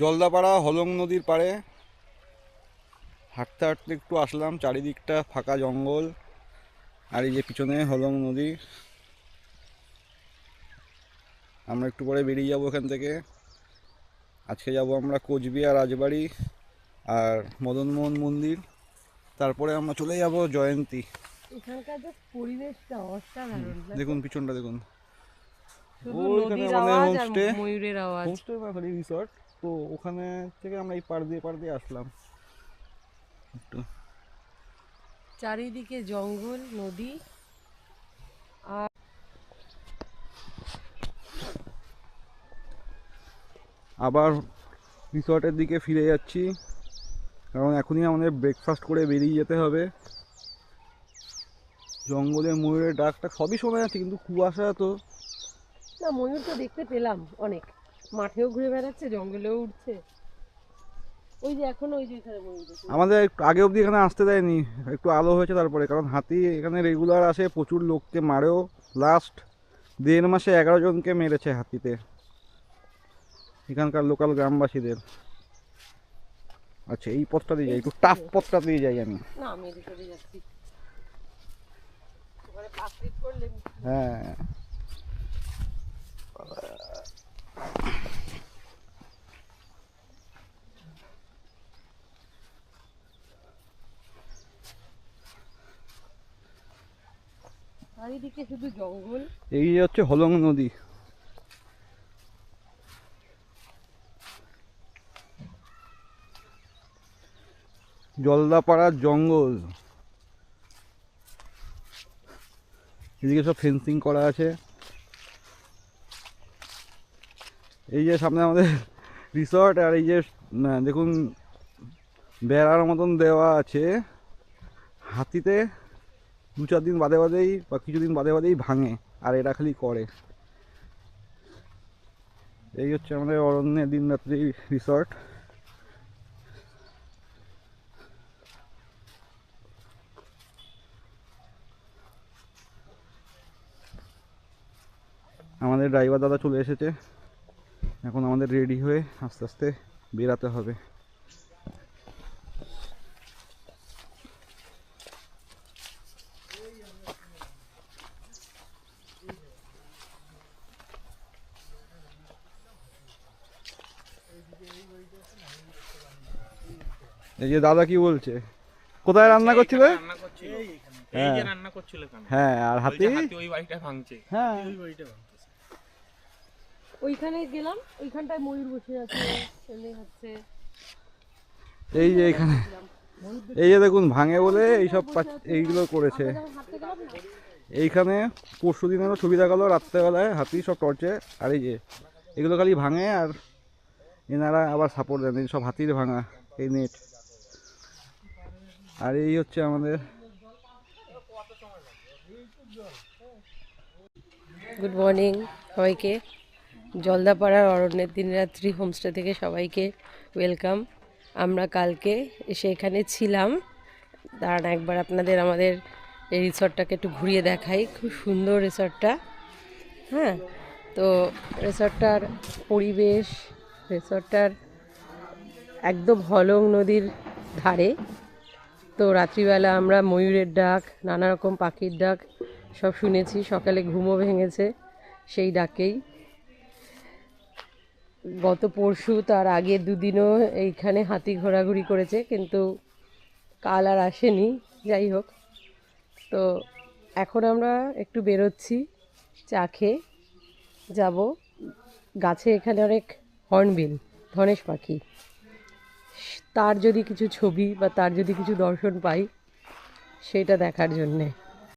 জলদাপাড়া হলং নদীর পাড়ে। হাঁটতে হাঁটতে একটু আসলাম চারিদিকটা ফাঁকা জঙ্গল আর এই যে পিছনে হলং নদী। আমরা একটু পরে বেরিয়ে যাব এখান থেকে। আজকে যাব আমরা কোচবিহার রাজবাড়ি আর মদনমোহন মন্দির। তারপরে আমরা চলে যাব জয়ন্তী। এখানকার যে পরিবেশটা অসাধারণ। দেখুন পিছনটা দেখুন। ওইখানে নদীর আমাদের আওয়াজ ময়ূরের আওয়াজ। হোমস্টে না রিসর্ট তো ওখানে থেকে আমরা এই পার দিয়ে পার দিয়ে আসলাম। একটু। চারিদিকে জঙ্গল নদী। আবার রিসর্টের দিকে ফিরে যাচ্ছি কারণ এখনই আমাদের ব্রেকফাস্ট করে বেরিয়ে যেতে হবে। জঙ্গলে ময়ূরের ডাকটা সবই শোনা যাচ্ছে কিন্তু কুয়াশা তো। না ময়ূর তো দেখতে পেলাম অনেক। মাঠেও ঘুরে বেড়াচ্ছে জঙ্গলেও উঠছে। ওই যে এখন ওই যে এখানে আমাদের একটু আগে অবধি এখানে আসতে দেয়নি একটু আলো হয়েছে তারপরে কারণ হাতি এখানে রেগুলার আসে প্রচুর লোককে মারেও। লাস্ট দেড় মাসে এগারো জনকে মেরেছে হাতিতে এখানকার লোকাল গ্রামবাসীদের। আচ্ছা এই পথটা দিয়ে যাই একটু টাফ পথটা দিয়ে যাই আমি। হ্যাঁ। চারিদিকে শুধু এই হচ্ছে হলং নদী। জলদাপাড়ার জঙ্গল। এদিকে সব ফেন্সিং করা আছে। এই যে সামনে আমাদের রিসর্ট আর এই যে দেখুন, বেড়ার মতন দেওয়া আছে। হাতিতে দু চার দিন বাদে বাদেই বা কিছুদিন বাদে বাদেই ভাঙে, আর এরা খালি করে। এই হচ্ছে আমাদের অরণ্যের দিন রাত্রি রিসর্ট আমাদের ড্রাইভার দাদা চলে এসেছে। এখন আমাদের রেডি হয়ে আস্তে আস্তে বেরাতে হবে। এই যে দাদা কি বলছে? কোথায় রান্না করছিলে? রান্না করছিল। এই যে রান্না করছিল হ্যাঁ আর হাতি? ওই বাড়িটা ভাঙছে। হ্যাঁ। ওইখানে গেলাম ওইখানটায় ময়ূর বসে আছে এমনি হচ্ছে। এই যে এখানে এই যে দেখুন ভাঙে বলে এইসব এইগুলো করেছে। এইখানে পরশু দিনেরও ছবি দেখাল রাত্রেবেলায় হাতি সব টর্চে আর এই যে এগুলো খালি ভাঙে আর এনারা আবার সাপোর্ট দেন এই সব হাতির ভাঙা এই নেট। আর এই হচ্ছে আমাদের গুড মর্নিং সবাইকে। জলদাপাড়ার অরণ্যের দিন রাত্রি হোমস্টে থেকে সবাইকে ওয়েলকাম। আমরা কালকে এসে এখানে ছিলাম। দাঁড়ান একবার আপনাদের আমাদের এই রিসর্টটাকে একটু ঘুরিয়ে দেখাই। খুব সুন্দর রিসর্টটা। হ্যাঁ তো রিসর্টটার পরিবেশ, রিসর্টটার একদম হলং নদীর ধারে। তো রাত্রিবেলা আমরা ময়ূরের ডাক, নানা রকম পাখির ডাক সব শুনেছি। সকালে ঘুমও ভেঙেছে সেই ডাকেই। গত পরশু তার আগের দুদিনও এইখানে হাতি ঘোরাঘুরি করেছে, কিন্তু কাল আর আসেনি, যাই হোক। তো এখন আমরা একটু বেরোচ্ছি, চা খেয়ে যাব। গাছে এখানে অনেক হর্নবিল, ধনেশ পাখি। তার যদি কিছু ছবি বা তার যদি কিছু দর্শন পাই, সেটা দেখার জন্যে।